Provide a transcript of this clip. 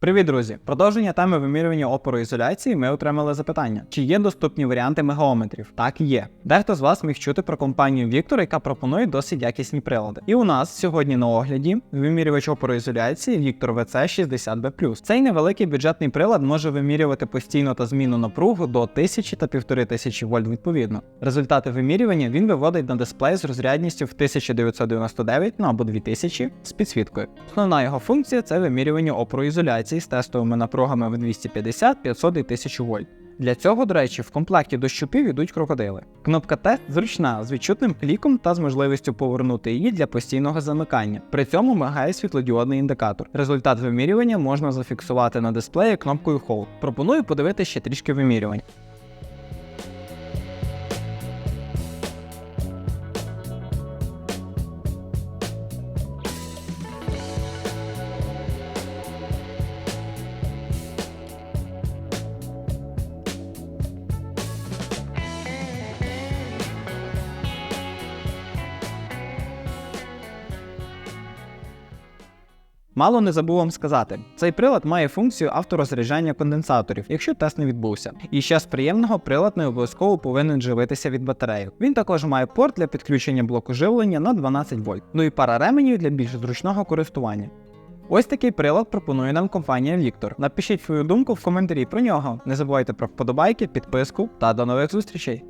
Привіт, друзі! Продовження теми вимірювання опору ізоляції ми отримали запитання: чи є доступні варіанти мегаометрів? Так є. Дехто з вас міг чути про компанію Victor, яка пропонує досить якісні прилади. І у нас сьогодні на огляді вимірювач опору ізоляції Victor VC 60B+. Цей невеликий бюджетний прилад може вимірювати постійну та змінну напругу до 1000 та 1500 вольт відповідно. Результати вимірювання він виводить на дисплей з розрядністю в 1999 ну або 2000 з підсвіткою. Основна його функція це вимірювання опору ізоляції з тестовими напругами в 250, 500 і 1000 вольт. Для цього, до речі, в комплекті до щупів йдуть крокодили. Кнопка тест зручна з відчутним кліком та з можливістю повернути її для постійного замикання. При цьому мигає світлодіодний індикатор. Результат вимірювання можна зафіксувати на дисплеї кнопкою Hold. Пропоную подивитися ще трішки вимірювань. Мало не забув вам сказати, цей прилад має функцію авторозряджання конденсаторів, якщо тест не відбувся. І ще з приємного прилад не обов'язково повинен живитися від батареї. Він також має порт для підключення блоку живлення на 12 вольт, ну і пара ременів для більш зручного користування. Ось такий прилад пропонує нам компанія Victor. Напишіть свою думку в коментарі про нього. Не забувайте про вподобайки, підписку та до нових зустрічей!